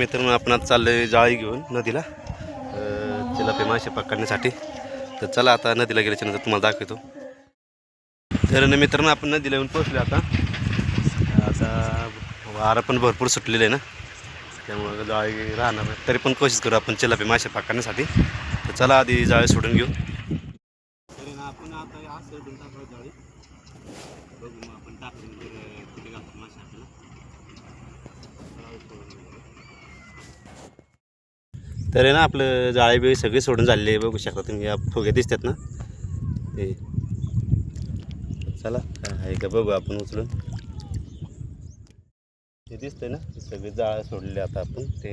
मित्रांनो आपण आज चाललोय जाळी घेऊन नदीला. चिलापे मासे पकडण्यासाठी तर चला आता नदीला गेल्याच्यानंतर तुम्हाला दाखवतो. तर मित्रांनो आपण नदीला येऊन पोहोचलो आता. आता वारा पण भरपूर सुटलेलं आहे ना. त्यामुळं जाळी राहणार तरी पण कोशिश करू आपण चिलापे मासे पकडण्यासाठी तर चला आधी जाळी सोडून घेऊ. आपण आता जाळी. बघू मग आपण टाकून तर आहे ना आपलं जाळे बिळे सगळे सोडून झालेले आहे बघू शकता तुम्ही. या फुगे दिसतात ना. ते चला काय आहे का बघू आपण उचलून. ते दिसतंय ना सगळी सगळे जाळे सोडले आता आपण. ते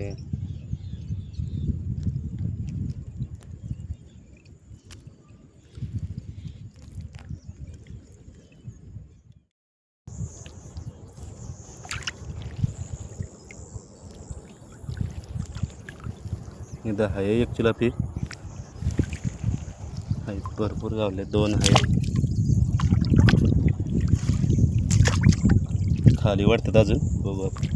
इथं आहे एक चिलापी. आहेत भरपूर गावले दोन आहेत. खाली वाटतात अजून. बघू आपण.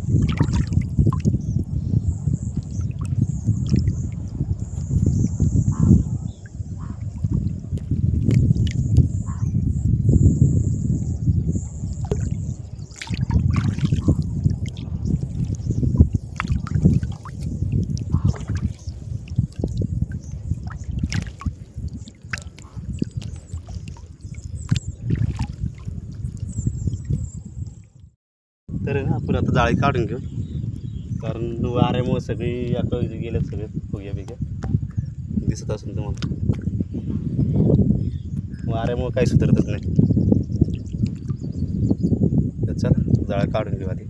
पण आता जाळी काढून घेऊ. कारण वाऱ्यामुळे सगळी आता गेल्यात सगळे फुग्या बिग्या दिसत असेल तुम्हाला. वाऱ्यामुळे काही सुधारतच नाही. तर चला जाळं काढून घेऊ आधी.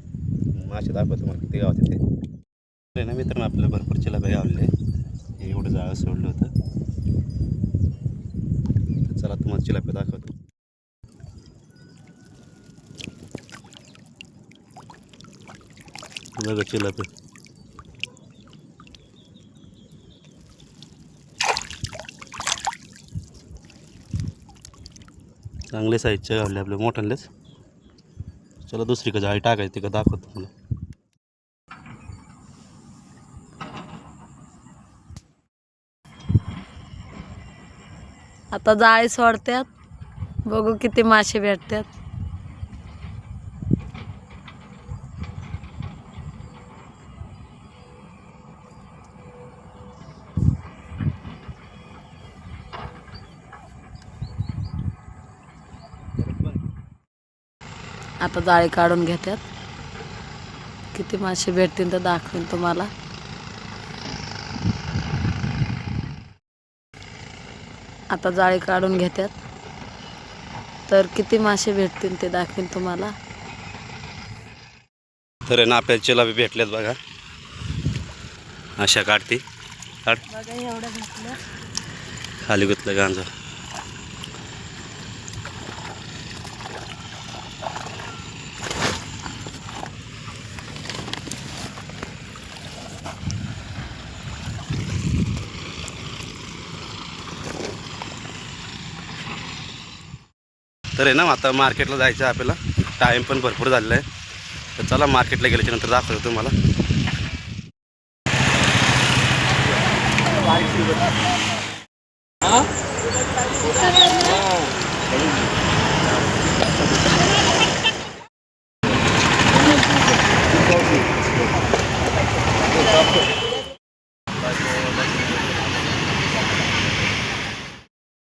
मासे दाखवतो मला किती गावात तिथे ना मित्रांनो आपल्याला भरपूर चिलाबे आवडले हे एवढं जाळं सोडलं होतं. चला तुम्हाला चिलापे दाखवतो. बघा चिलापे चांगले साईजचे घालले आपले मोठ्यालेच. चला दुसरी का जाळी टाकायची का दाखवतो तुम्हाला आता जाळी सोडत्यात. बघू किती मासे भेटतात आता जाळी काढून घेतात किती मासे भेटतील तर दाखवेन तुम्हाला. आता जाळी काढून घेतात तर किती मासे भेटतील ते दाखवेन तुम्हाला. तर ना आपल्याला चिलापे भेटलेत बघा. अशा काढते. काढ. बघा एवढं भेटलं. खाली गुतलं गांजा. तर आहे ना आता मार्केटला जायचं आहे आपल्याला. टाईम पण भरपूर झालेला आहे. तर चला मार्केटला गेल्याच्यानंतर दाखवतो तुम्हाला.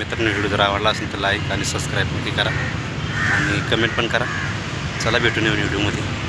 मित्रांनो व्हिडिओ जर आवडला असेल तर लाईक आणि सबस्क्राईब नक्की करा. आणि कमेंट पण करा. चला भेटून येऊन व्हिडिओमध्ये.